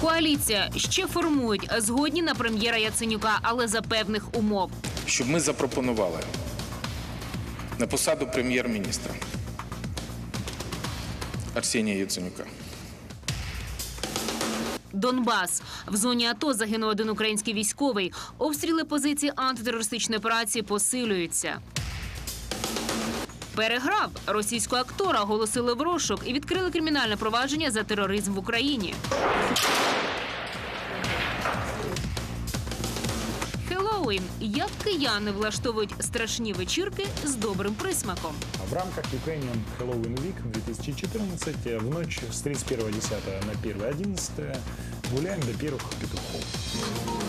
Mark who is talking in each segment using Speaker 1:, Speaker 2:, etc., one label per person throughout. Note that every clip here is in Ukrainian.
Speaker 1: Коаліція ще формують згодні на прем'єра Яценюка, але за певних умов.
Speaker 2: щоб ми запропонували на посаду прем'єр-міністра Арсенія Яценюка.
Speaker 1: Донбас в зоні АТО загинув один український військовий. Обстріли позицій антитерористичної операції посилюються. Переграв російського актора оголосили в розшук і відкрили кримінальне провадження за тероризм в Україні. Хеллоуін. Як кияни влаштовують страшні вечірки з добрим присмаком.
Speaker 3: В рамках Ukrainian Halloween Week 2014 в ночь с 31.10 на 1.11 гуляем до первых петухов.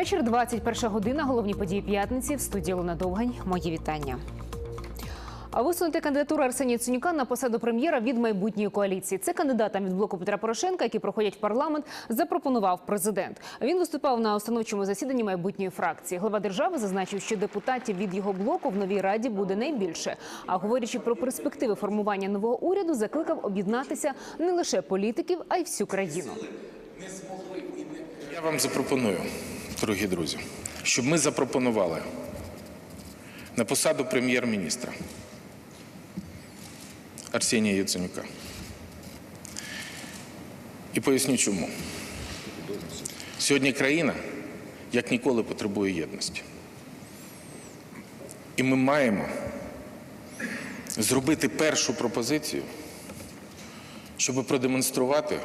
Speaker 4: Вечір. 21 година. Головні події п'ятниці в студії Луна Довгань. Мої вітання. А висунути кандидатуру Арсенія Яценюка на посаду прем'єра від майбутньої коаліції. Це кандидатам від блоку Петра Порошенка, які проходять в парламент, запропонував президент. Він виступав на установчому засіданні майбутньої фракції. Глава держави зазначив, що депутатів від його блоку в новій раді буде найбільше. А говорячи про перспективи формування нового уряду, закликав об'єднатися не лише політиків, а й всю країну.
Speaker 2: Я вам запропоную, дорогі друзі, щоб ми запропонували на посаду прем'єр-міністра Арсенія Яценюка. І поясню чому. Сьогодні країна як ніколи потребує єдності. І ми маємо зробити першу пропозицію, щоб продемонструвати,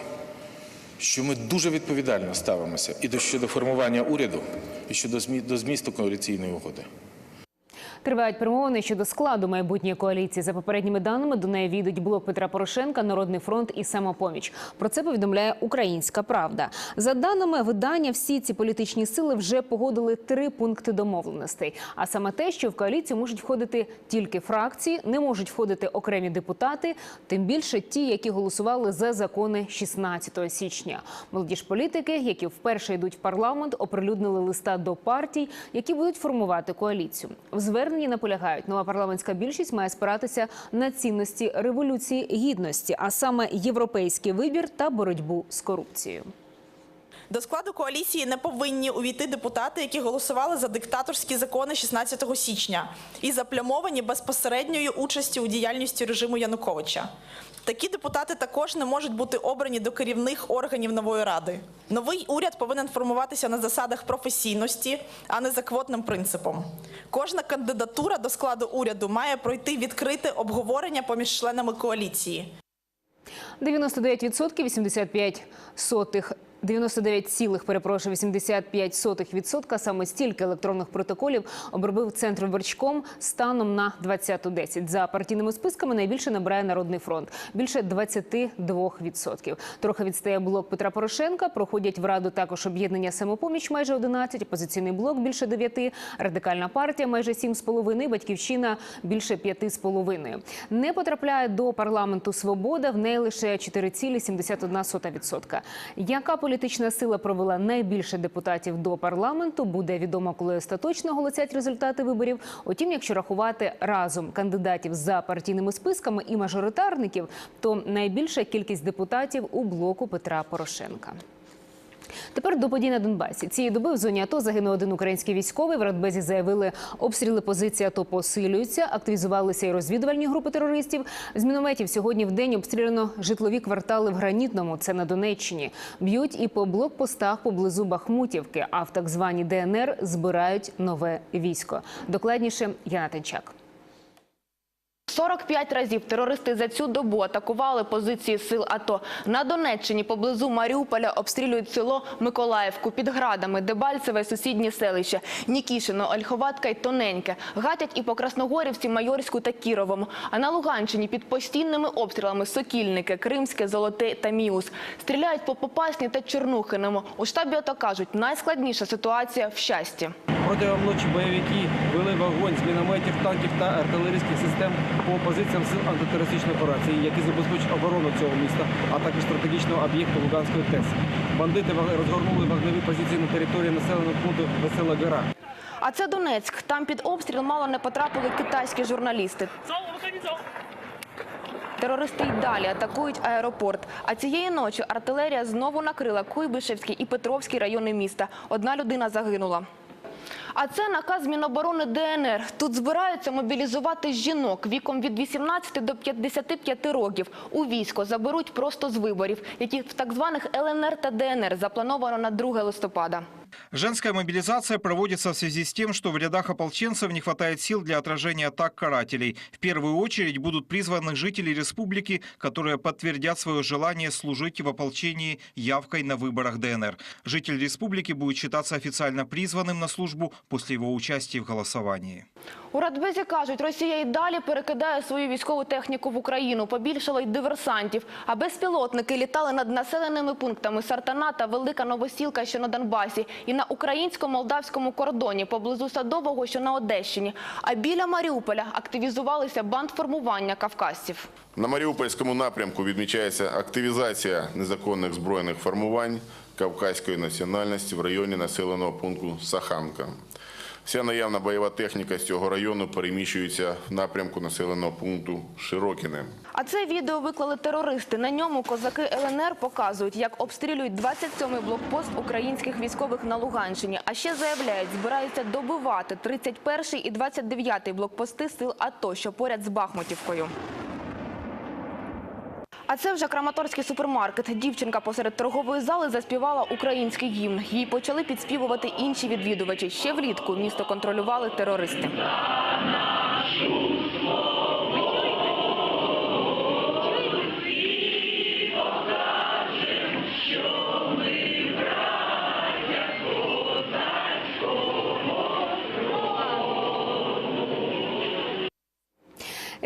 Speaker 2: що ми дуже відповідально ставимося і до щодо формування уряду, і щодо до змісту коаліційної угоди.
Speaker 4: Тривають перемовини щодо складу майбутньої коаліції. За попередніми даними до неї війдуть блок Петра Порошенка, Народний фронт і самопоміч. Про це повідомляє Українська Правда. За даними видання, всі ці політичні сили вже погодили три пункти домовленостей. А саме те, що в коаліцію можуть входити тільки фракції, не можуть входити окремі депутати, тим більше ті, які голосували за закони 16 січня. Молоді ж політики, які вперше йдуть в парламент, оприлюднили листа до партій, які будуть формувати коаліцію. В зверненні наполягають, нова парламентська більшість має спиратися на цінності революції гідності, а саме європейський вибір та боротьбу з корупцією.
Speaker 5: До складу коаліції не повинні увійти депутати, які голосували за диктаторські закони 16 січня і заплямовані безпосередньою участю у діяльності режиму Януковича. Такі депутати також не можуть бути обрані до керівних органів нової ради. Новий уряд повинен формуватися на засадах професійності, а не за квотним принципом. Кожна кандидатура до складу уряду має пройти відкрите обговорення поміж членами коаліції.
Speaker 4: 99% 85 сотих 99 цілих, перепрошую, 85 сотих відсотка. Саме стільки електронних протоколів обробив центр виборчком станом на 20.10. За партійними списками найбільше набирає Народний фронт – більше 22 відсотків. Трохи відстає блок Петра Порошенка. Проходять в раду також об'єднання самопоміч майже 11, опозиційний блок більше 9, радикальна партія майже 7,5, батьківщина більше 5,5. Не потрапляє до парламенту свобода. В неї лише 4,71%. Яка політична сила провела найбільше депутатів до парламенту, буде відомо, коли остаточно оголосять результати виборів. Утім, якщо рахувати разом кандидатів за партійними списками і мажоритарників, то найбільша кількість депутатів у блоку Петра Порошенка. Тепер до подій на Донбасі. Цієї доби в зоні АТО загинув один український військовий. В Радбезі заявили, обстріли позиції АТО посилюються. Активізувалися і розвідувальні групи терористів. З мінометів сьогодні в день обстріляно житлові квартали в Гранітному. Це на Донеччині. Б'ють і по блокпостах поблизу Бахмутівки. А в так званій ДНР збирають нове військо. Докладніше Яна Тенчак.
Speaker 6: 45 разів терористи за цю добу атакували позиції сил АТО. На Донеччині поблизу Маріуполя обстрілюють село Миколаївку під градами, Дебальцеве, сусідні селища, Нікішино, Ольховатка й Тоненьке. Гатять і по Красногорівці, Майорську та Кіровому. А на Луганщині під постійними обстрілами Сокільники, Кримське, Золоте та Міус. Стріляють по Попасні та Чорнухиному. У штабі АТО кажуть, найскладніша ситуація в щасті.
Speaker 7: Протягом ночі бойовики вели вогонь з мінометів, танків та артилерійських систем по позиціям сил антитерористичної операції, які забезпечують оборону цього міста, а також стратегічного об'єкту Луганської ТЕС. Бандити розгорнули вогневі позиції на території населеного пункту Весела Гора.
Speaker 6: А це Донецьк. Там під обстріл мало не потрапили китайські журналісти. Терористи й далі атакують аеропорт. А цієї ночі артилерія знову накрила Куйбишевський і Петровський райони міста. Одна людина загинула. А це наказ Міноборони ДНР. Тут збираються мобілізувати жінок віком від 18 до 55 років. У військо заберуть просто з виборів, які в так званих ЛНР та ДНР заплановано на 2 листопада.
Speaker 8: Женская мобилизация проводится в связи с тем, что в рядах ополченцев не хватает сил для отражения атак карателей. В первую очередь будут призваны жители республики, которые подтвердят свое желание служить в ополчении явкой на выборах ДНР. Житель республики будет считаться официально призванным на службу после его участия в голосовании.
Speaker 6: У Радбезі кажуть, Росія і далі перекидає свою військову техніку в Україну. Побільшало й диверсантів. А безпілотники літали над населеними пунктами Сартана та Велика Новосілка, що на Донбасі, І на українсько-молдавському кордоні поблизу Садового, що на Одещині. А біля Маріуполя активізувалися бандформування кавказців.
Speaker 9: На Маріупольському напрямку відмічається активізація незаконних збройних формувань кавказької національності в районі населеного пункту Саханка. Вся наявна бойова техніка з цього району переміщується в напрямку населеного пункту Широкіне.
Speaker 6: А це відео виклали терористи. На ньому козаки ЛНР показують, як обстрілюють 27-й блокпост українських військових на Луганщині. А ще заявляють, збираються добивати 31-й і 29-й блокпости сил АТО, що поряд з Бахмутівкою. А це вже Краматорський супермаркет. Дівчинка посеред торгової зали заспівала український гімн. Їй почали підспівувати інші відвідувачі. Ще влітку місто контролювали терористи.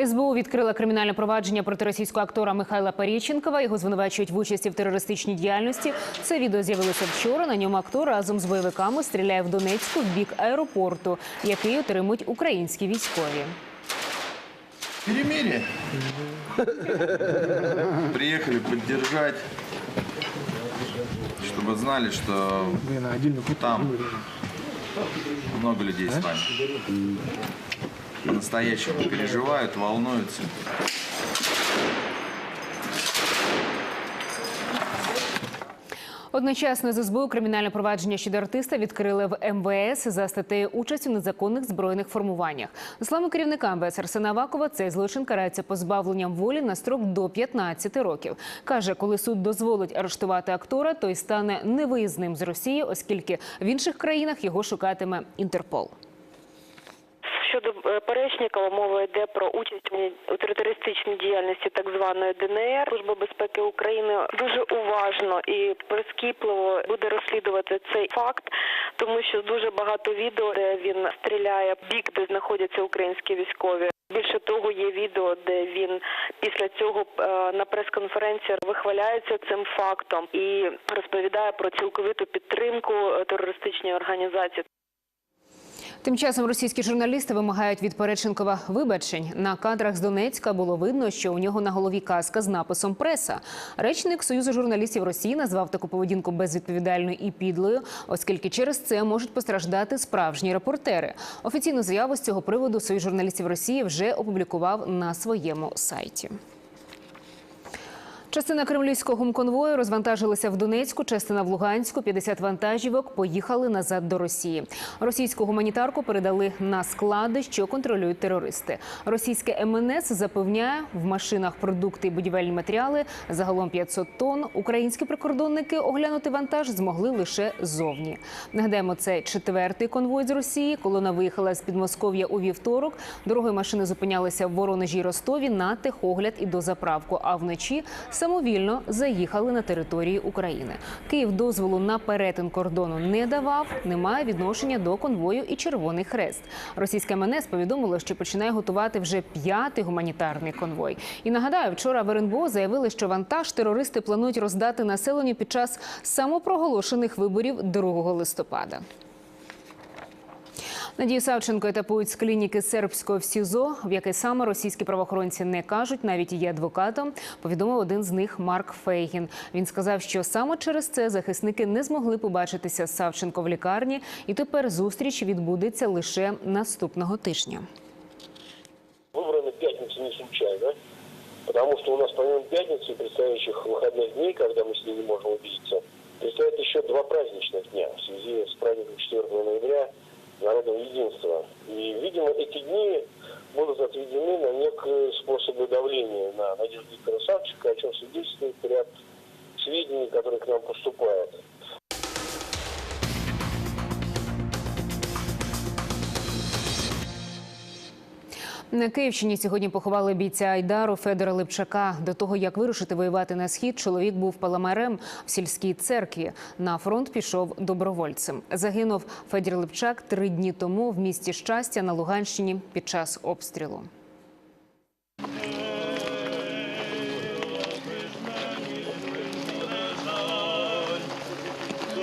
Speaker 4: СБУ відкрила кримінальне провадження проти російського актора Михайла Паріченкова. Його звинувачують в участі в терористичній діяльності. Це відео з'явилося вчора. На ньому актор разом з бойовиками стріляє в Донецьку в бік аеропорту, який отримують українські військові.
Speaker 10: Перемирие. Приехали поддержать, чтобы знали, что там много людей с вами. Настоящего переживают, волнуются.
Speaker 4: Одночасно з кримінальне провадження щодо артиста відкрили в МВС за статтею участь у незаконних збройних формуваннях. За словами керівника МВС Арсена Авакова, цей злочин карається позбавленням волі на строк до 15 років. Каже, коли суд дозволить арештувати актора, той стане невиїзним з Росії, оскільки в інших країнах його шукатиме Інтерпол.
Speaker 11: Щодо е, Перечнікова мова йде про участь у терористичній діяльності так званої ДНР. Служба безпеки України дуже уважно і прискіпливо буде розслідувати цей факт, тому що дуже багато відео, де він стріляє бік, де знаходяться українські військові. Більше того, є відео, де він після цього е, на прес-конференції вихваляється цим фактом і розповідає про цілковиту підтримку е, терористичній організації.
Speaker 4: Тим часом російські журналісти вимагають від Переченкова вибачень. На кадрах з Донецька було видно, що у нього на голові каска з написом преса. Речник Союзу журналістів Росії назвав таку поведінку безвідповідальною і підлою, оскільки через це можуть постраждати справжні репортери. Офіційну заяву з цього приводу Союз журналістів Росії вже опублікував на своєму сайті. Частина кремлівського гумконвою розвантажилася в Донецьку, частина в Луганську. 50 вантажівок поїхали назад до Росії. Російську гуманітарку передали на склади, що контролюють терористи. Російське МНС запевняє, в машинах продукти і будівельні матеріали загалом 500 тонн. Українські прикордонники оглянути вантаж змогли лише зовні. Нагадаємо, це четвертий конвой з Росії. Колона виїхала з Підмосков'я у вівторок. Дорогою машини зупинялися в Воронежі Ростові на техогляд і дозаправку. А вночі самовільно заїхали на території України. Київ дозволу на перетин кордону не давав. Немає відношення до конвою і Червоний Хрест. Російське МНС повідомило, що починає готувати вже п'ятий гуманітарний конвой. І нагадаю, вчора в РНБО заявили, що вантаж терористи планують роздати населенню під час самопроголошених виборів 2 листопада. Надію Савченко етапують з клініки сербського в СІЗО, в яке саме російські правоохоронці не кажуть, навіть є адвокатом. Повідомив один з них Марк Фейгін. Він сказав, що саме через це захисники не змогли побачитися з Савченко в лікарні, і тепер зустріч відбудеться лише наступного тижня.
Speaker 12: Выбраны пятницу не случайно, потому что у нас помимо пятницы, предстоящих выходных дней, когда мы
Speaker 4: Київщині сьогодні поховали бійця Айдару Федора Липчака. До того як вирушити воювати на схід, чоловік був паламарем в сільській церкві. На фронт пішов добровольцем. Загинув Федір Липчак три дні тому в місті щастя на Луганщині під час обстрілу.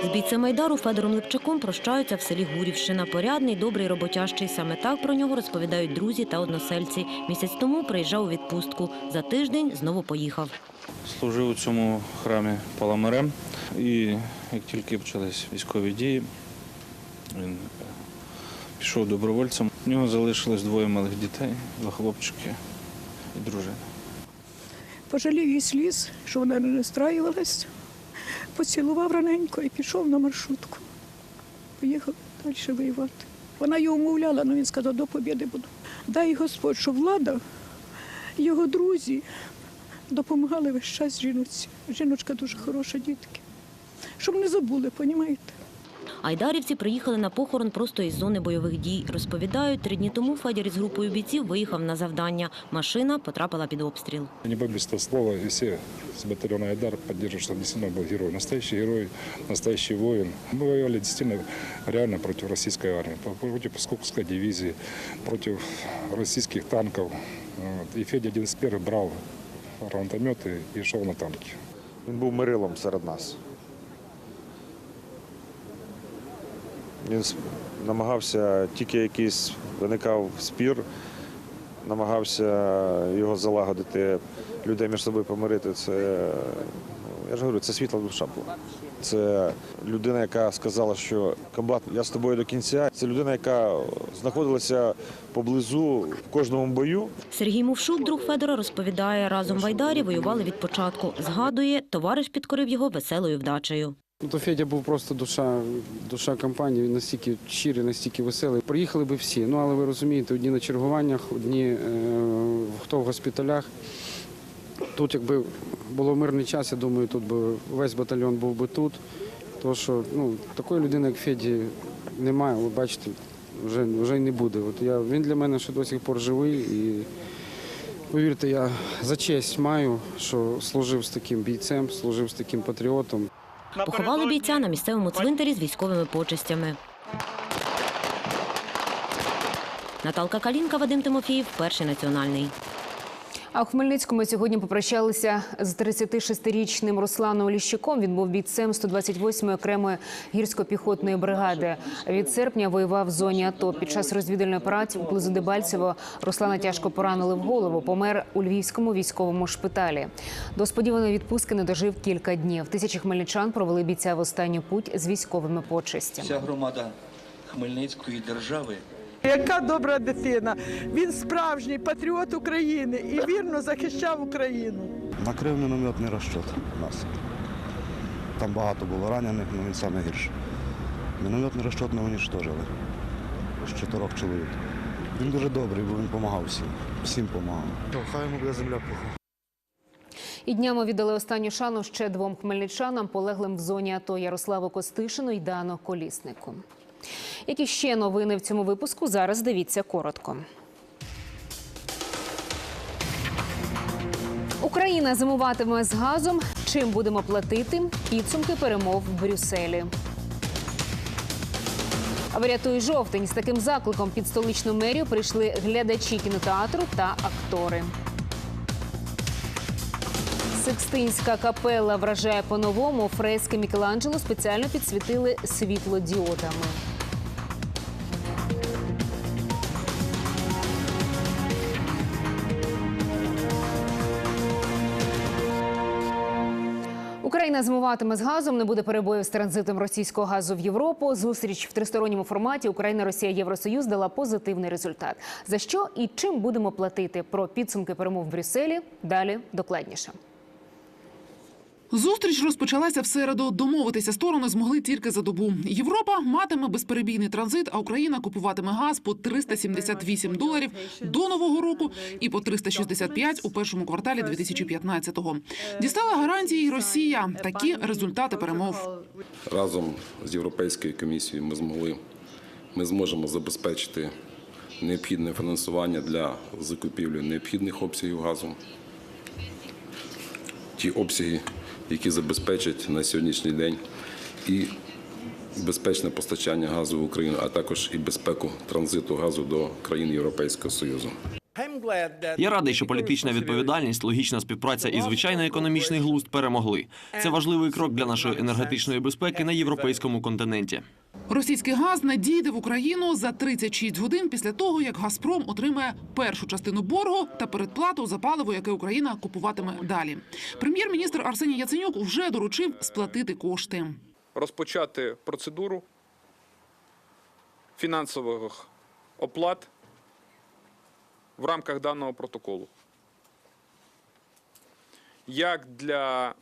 Speaker 13: З бійцем Майдару Федором Липчаком прощаються в селі Гурівщина. Порядний, добрий, роботящий. Саме так про нього розповідають друзі та односельці. Місяць тому приїжджав у відпустку. За тиждень знову поїхав.
Speaker 14: Служив у цьому храмі паламарем. І як тільки почались військові дії, він е, пішов добровольцем. У нього залишилось двоє малих дітей, два хлопчики і дружина.
Speaker 15: Пожалів її сліз, що вона не розстраювалась, поцілував раненько і пішов на маршрутку. Поїхав далі воювати. Вона його умовляла, але він сказав, до побіди буду. Дай Господь, що влада, його друзі допомагали весь час жіночці. Жіночка дуже хороша, дітки. Щоб не забули, понімаєте?
Speaker 13: Айдарівці приїхали на похорон просто із зони бойових дій. Розповідають, три дні тому Федір із групою бійців виїхав на завдання. Машина потрапила під обстріл.
Speaker 3: Не побоюсь этого слова, и все с батальона Айдар поддерживают, что действительно был герой. Настоящий герой, настоящий воин. Мы воевали действительно реально против российской армии, против Псковской дивизии, против российских танков. Вот. И Федя один из первых брал гранатометы и шел на танки.
Speaker 16: Він був мирилом серед нас. Він намагався, тільки якийсь виникав спір, намагався його залагодити, людей між собою помирити. Це, ну, я ж говорю, це світла душа була. Це людина, яка сказала, що комбат, я з тобою до кінця. Це людина, яка знаходилася поблизу в кожному бою.
Speaker 13: Сергій Мовшук, друг Федора, розповідає, разом в Айдарі воювали від початку. Згадує, товариш підкорив його веселою вдачею.
Speaker 7: Ну, То Федя був просто душа, душа компанії, він настільки щирий, настільки веселий. Приїхали би всі. Ну але ви розумієте, одні на чергуваннях, одні е, хто в госпіталях. Тут, якби було мирний час, я думаю, тут би весь батальйон був би тут. Тому що ну, такої людини, як Феді, немає. Ви бачите, вже, вже й не буде. От я, він для мене ще до сих пор живий. І повірте, я за честь маю, що служив з таким бійцем, служив з таким патріотом.
Speaker 13: Поховали бійця на місцевому цвинтарі з військовими почестями. Наталка Калінка, Вадим Тимофіїв, перший національний.
Speaker 4: А у Хмельницькому сьогодні попрощалися з 36-річним Русланом Ліщуком. Він був бійцем 128-ї окремої гірсько-піхотної бригади. Від серпня воював в зоні АТО. Під час розвідувальної операції поблизу Дебальцево Руслана тяжко поранили в голову. Помер у львівському військовому шпиталі. До сподіваної відпустки не дожив кілька днів. Тисячі хмельничан провели бійця в останню путь з військовими почестями.
Speaker 17: Вся громада Хмельницької держави
Speaker 15: Яка добра дитина. Він справжній патріот України і вірно захищав Україну.
Speaker 18: Накрив мінометний розчот нас. Там багато було ранених, але він саме гірше. Мінометний розчот ми унічтожили. З чотирьох чоловік. Він дуже добрий, бо він допомагав всім. Всім допомагав. Хай йому буде земля пухом.
Speaker 4: І днями віддали останню шану ще двом хмельничанам, полеглим в зоні АТО Ярославу Костишину і Дану Коліснику. Які ще новини в цьому випуску? Зараз дивіться коротко. Україна зимуватиме з газом. Чим будемо платити? Підсумки перемов в Брюсселі. Врятуй жовтень з таким закликом під столичну мерію прийшли глядачі кінотеатру та актори. Секстинська капела вражає по-новому. Фрески Мікеланджело спеціально підсвітили світлодіодами. Україна зимуватиме з газом, не буде перебоїв з транзитом російського газу в Європу. Зустріч в тристоронньому форматі Україна, Росія, Євросоюз дала позитивний результат. За що і чим будемо платити? Про підсумки перемов в Брюсселі далі докладніше.
Speaker 19: Зустріч розпочалася в середу. Домовитися сторони змогли тільки за добу. Європа матиме безперебійний транзит, а Україна купуватиме газ по 378 доларів до нового року і по 365 у першому кварталі 2015-го. Дістала гарантії Росія. Такі результати перемов.
Speaker 20: разом з Європейською комісією ми змогли, ми зможемо забезпечити необхідне фінансування для закупівлі необхідних обсягів газу. Ті обсяги, які забезпечать на сьогоднішній день і безпечне постачання газу в Україну, а також і безпеку транзиту газу до країн Європейського Союзу.
Speaker 21: Я радий, що політична відповідальність, логічна співпраця і звичайний економічний глузд перемогли. Це важливий крок для нашої енергетичної безпеки на європейському континенті.
Speaker 19: Російський газ надійде в Україну за 36 годин після того, як Газпром отримає першу частину боргу та передплату за паливо, яке Україна купуватиме далі. Прем'єр-міністр Арсеній Яценюк вже доручив сплатити кошти.
Speaker 22: розпочати процедуру фінансових оплат в рамках даного протоколу. Як для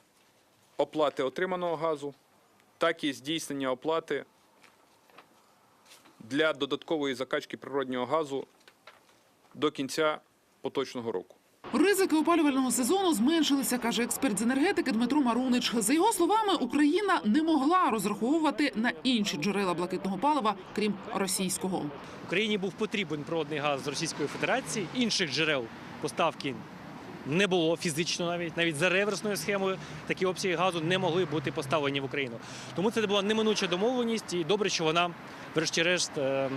Speaker 22: оплати отриманого газу, так і здійснення оплати для додаткової закачки природнього газу до кінця поточного року.
Speaker 19: Ризики опалювального сезону зменшилися, каже експерт з енергетики Дмитро Марунич. За його словами, Україна не могла розраховувати на інші джерела блакитного палива, крім російського.
Speaker 23: Україні був потрібен природний газ з Російської Федерації. Інших джерел поставки не було фізично навіть навіть за реверсною схемою такі обсяги газу не могли бути поставлені в Україну. Тому це була неминуча домовленість, і добре, що вона, врешті-решт, ем,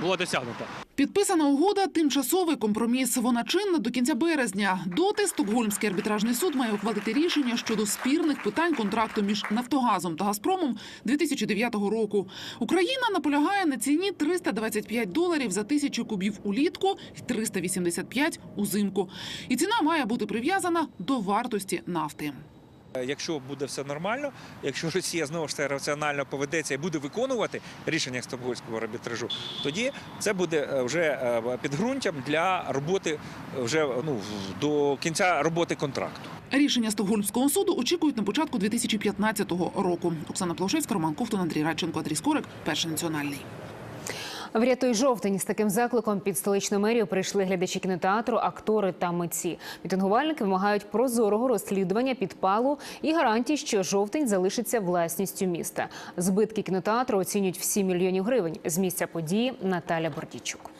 Speaker 23: була досягнута.
Speaker 19: Підписана угода тимчасовий компроміс. Вона чинна до кінця березня. Доти Стокгольмський арбітражний суд має ухвалити рішення щодо спірних питань контракту між Нафтогазом та Газпромом 2009 року. Україна наполягає на ціні 325 доларів за тисячу кубів улітку і 385 узимку. І ціна має бути прив'язана до вартості нафти.
Speaker 24: Якщо буде все нормально, якщо Росія знову ж таки раціонально поведеться і буде виконувати рішення Стокгольмського арбітражу, тоді це буде е, вже е, підґрунтям для роботи вже ну до кінця роботи контракту.
Speaker 19: Рішення Стокгольмського суду очікують на початку 2015 року. Оксана Плаушевська, Роман Ковтун, Андрій Радченко, Андрій Скорик, перший національний.
Speaker 4: Врятуй жовтень з таким закликом під столичну мерію прийшли глядачі кінотеатру, актори та митці. Мітингувальники вимагають прозорого розслідування підпалу і гарантій, що жовтень залишиться власністю міста. Збитки кінотеатру оцінюють в 7 мільйонів гривень. З місця події Наталя Бордічук.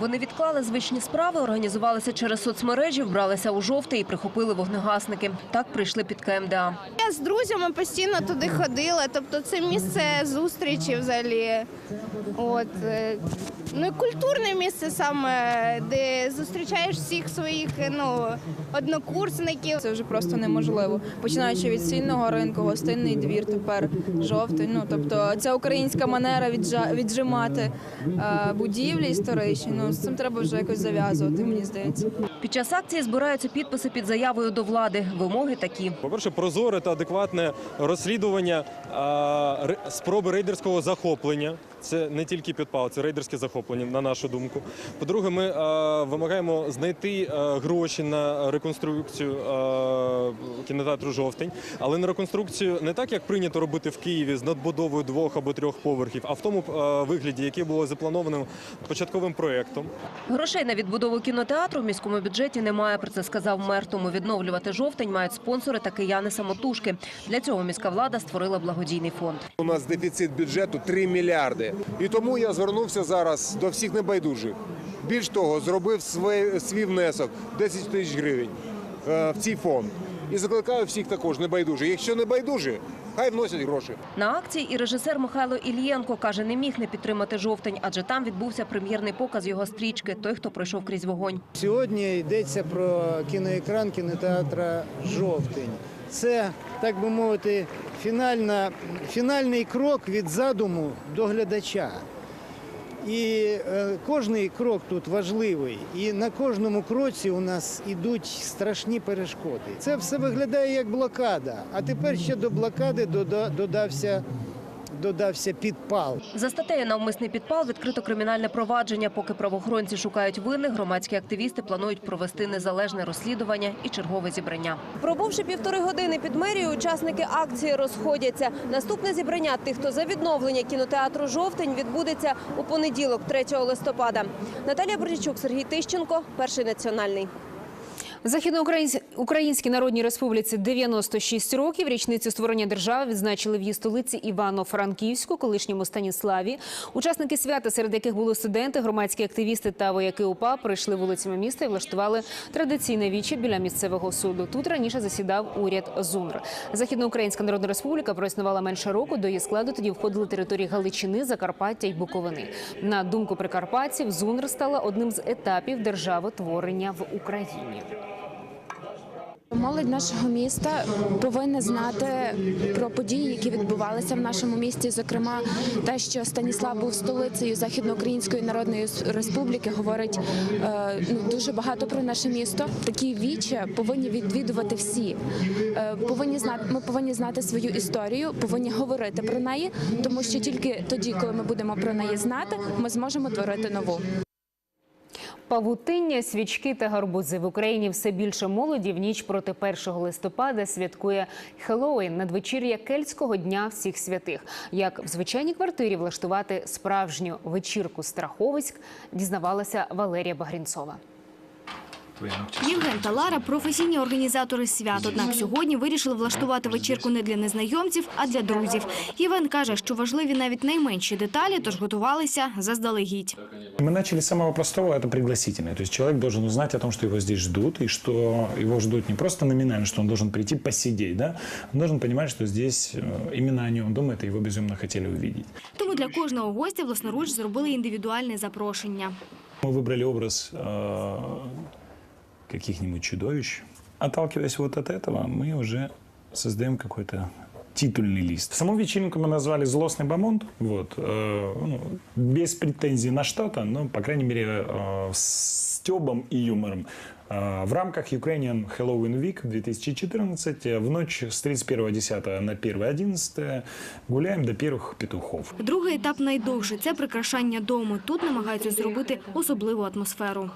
Speaker 25: Вони відклали звичні справи, організувалися через соцмережі, вбралися у жовте і прихопили вогнегасники. Так прийшли під КМДА.
Speaker 26: Я з друзями постійно туди ходила. Тобто це місце зустрічі взагалі. От. е, Ну і культурне місце саме, де зустрічаєш всіх своїх ну, однокурсників.
Speaker 27: Це вже просто неможливо. Починаючи від сильного ринку, гостинний двір, тепер жовтий. Ну тобто це українська манера віджа- віджимати е, будівлі історичні. Ну з цим треба вже якось зав'язувати. Мені здається.
Speaker 25: Під час акції збираються підписи під заявою до влади. Вимоги такі.
Speaker 28: По-перше, прозоре та адекватне розслідування спроби рейдерського захоплення. Це не тільки підпал, це рейдерське захоплення, на нашу думку. По-друге, ми а, вимагаємо знайти а, гроші на реконструкцію а, кінотеатру жовтень, але на реконструкцію не так, як прийнято робити в Києві з надбудовою двох або трьох поверхів, а в тому вигляді, який було заплановано початковим проєктом.
Speaker 25: Грошей на відбудову кінотеатру в міському бюджеті немає. Про це сказав мер. Тому відновлювати жовтень мають спонсори та кияни самотужки. Для цього міська влада створила благодійний фонд.
Speaker 29: У нас дефіцит бюджету 3 мільярди. І тому я звернувся зараз до всіх небайдужих. Більш того, зробив свій, свій внесок 10 тисяч гривень е, в цей фонд. І закликаю всіх також небайдужих. Якщо небайдужі, хай вносять гроші.
Speaker 25: На акції і режисер Михайло Ільєнко каже, не міг не підтримати жовтень, адже там відбувся прем'єрний показ його стрічки Той, хто пройшов крізь вогонь.
Speaker 30: Сьогодні йдеться про кіноекран кінотеатра Жовтень. Це, так би мовити, фінальна, фінальний крок від задуму до глядача. І е, кожний крок тут важливий. І на кожному кроці у нас ідуть страшні перешкоди. Це все виглядає як блокада. А тепер ще до блокади дода- додався, додався підпал.
Speaker 25: За статтею навмисний підпал відкрито кримінальне провадження. Поки правоохоронці шукають винних, громадські активісти планують провести незалежне розслідування і чергове зібрання. Пробувши півтори години під мерією, учасники акції розходяться. Наступне зібрання тих, хто за відновлення кінотеатру Жовтень відбудеться у понеділок, 3 листопада. Наталія Бордячук, Сергій Тищенко, перший національний.
Speaker 4: Західноукраїнській Народній Республіці 96 років. Річницю створення держави відзначили в її столиці Івано-Франківську, колишньому Станіславі. Учасники свята, серед яких були студенти, громадські активісти та вояки УПА, прийшли вулицями міста і влаштували традиційне віче біля місцевого суду. Тут раніше засідав уряд ЗУНР. Західноукраїнська Народна Республіка проіснувала менше року. До її складу тоді входили території Галичини, Закарпаття і Буковини. На думку прикарпатців, ЗУНР стала одним з етапів державотворення в Україні.
Speaker 31: Молодь нашого міста повинна знати про події, які відбувалися в нашому місті. Зокрема, те, що Станіслав був столицею Західноукраїнської Народної Республіки, говорить е, ну, дуже багато про наше місто. Такі віче повинні відвідувати всі. Е, повинні знати, ми повинні знати свою історію, повинні говорити про неї, тому що тільки тоді, коли ми будемо про неї знати, ми зможемо творити нову.
Speaker 4: Павутиння, свічки та гарбузи в Україні все більше молоді в ніч проти 1 листопада святкує Хеллоуін, надвечір'я кельтського дня всіх святих. Як в звичайній квартирі влаштувати справжню вечірку страховиськ, дізнавалася Валерія Багрінцова.
Speaker 32: Євген та Лара – професійні організатори свят. Однак сьогодні вирішили влаштувати вечірку не для незнайомців, а для друзів. Євген каже, що важливі навіть найменші деталі, тож готувалися заздалегідь.
Speaker 33: Мы начали с самого простого, это пригласительное. То есть человек должен узнать о том, что его здесь ждут, и что его ждут не просто номинально, что он должен прийти посидеть, да? Он должен понимать, что здесь э, именно о нем думают, и его безумно хотели увидеть.
Speaker 32: Тому для кожного гостя власноруч зробили індивідуальне запрошення.
Speaker 33: Мы выбрали образ э, каких-нибудь чудовищ. Отталкиваясь вот от этого, мы уже создаем какой-то титульный лист. Саму вечеринку мы назвали «Злостный бомонд». Вот, э, ну, без претензий на что-то, но, по крайней мере, э, с стебом и юмором. Э, в рамках Ukrainian Halloween Week 2014 э, в ночь с 31.10 на 1.11 гуляем до первых петухов.
Speaker 32: Другий етап найдовший – це прикрашання дому. Тут намагаються зробити особливу атмосферу.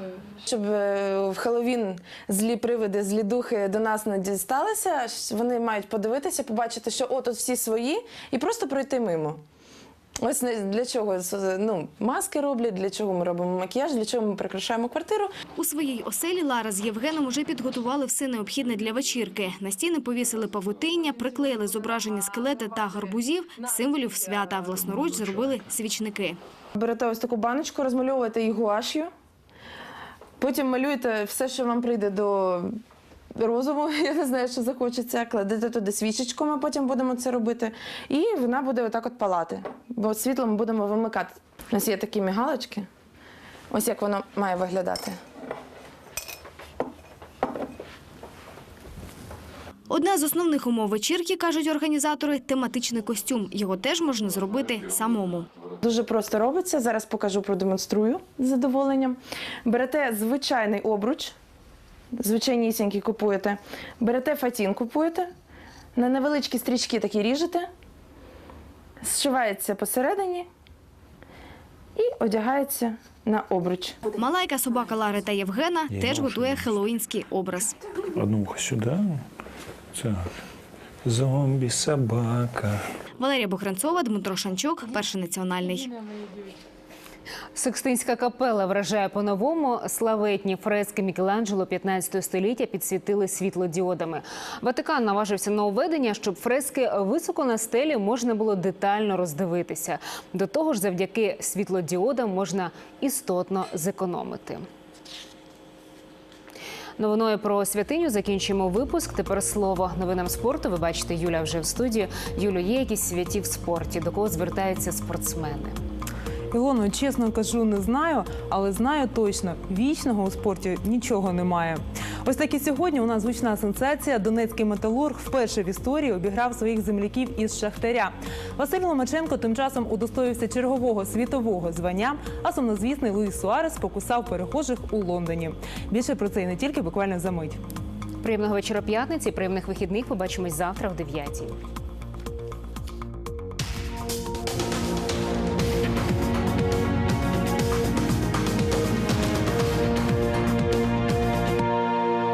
Speaker 34: Щоб е, в Хеллоуін злі привиди, злі духи до нас не дісталися, щ- вони мають подивитися, побачити, що о, тут всі свої, і просто пройти мимо. Ось для чого ну, маски роблять, для чого ми робимо макіяж, для чого ми прикрашаємо квартиру.
Speaker 32: У своїй оселі Лара з Євгеном уже підготували все необхідне для вечірки. На стіни повісили павутиння, приклеїли зображення скелета та гарбузів, символів свята. Власноруч зробили свічники.
Speaker 34: Берете ось таку баночку, розмальовуєте її гуаш'ю, потім малюєте все, що вам прийде до розуму, я не знаю, що захочеться, кладете туди свічечку, ми потім будемо це робити, і вона буде отак от палати, бо світло ми будемо вимикати. У нас є такі мігалочки, ось як воно має виглядати.
Speaker 32: Одна з основних умов вечірки, кажуть організатори, тематичний костюм. Його теж можна зробити самому.
Speaker 34: Дуже просто робиться. Зараз покажу, продемонструю з задоволенням. Берете звичайний обруч, звичайнісінький купуєте. Берете фатін, купуєте, на невеличкі стрічки такі ріжете, зшивається посередині і одягається на обруч.
Speaker 32: Малайка собака Лари та Євгена
Speaker 33: Я
Speaker 32: теж готує хеллоуінський образ.
Speaker 33: Одно ухо сюди. Так. Зомбі, собака.
Speaker 32: Валерія Бохранцова, Дмитро Шанчук, перший національний.
Speaker 4: Секстинська капела вражає по-новому. Славетні фрески Мікеланджело 15 століття підсвітили світлодіодами. Ватикан наважився на уведення, щоб фрески високо на стелі можна було детально роздивитися. До того ж, завдяки світлодіодам можна істотно зекономити. Новиною про святиню закінчимо випуск. Тепер слово новинам спорту. Ви бачите, Юля вже в студії. Юлю, є якісь святі в спорті, до кого звертаються спортсмени?
Speaker 35: Ілоно, чесно кажу, не знаю, але знаю точно, вічного у спорті нічого немає.
Speaker 36: Ось так і сьогодні у нас гучна сенсація. Донецький металург вперше в історії обіграв своїх земляків із Шахтаря. Василь Ломаченко тим часом удостоївся чергового світового звання, а сумнозвісний Луїс Суарес покусав перехожих у Лондоні. Більше про це і не тільки буквально за мить.
Speaker 4: Приємного вечора п'ятниці, приємних вихідних. Побачимось завтра о 9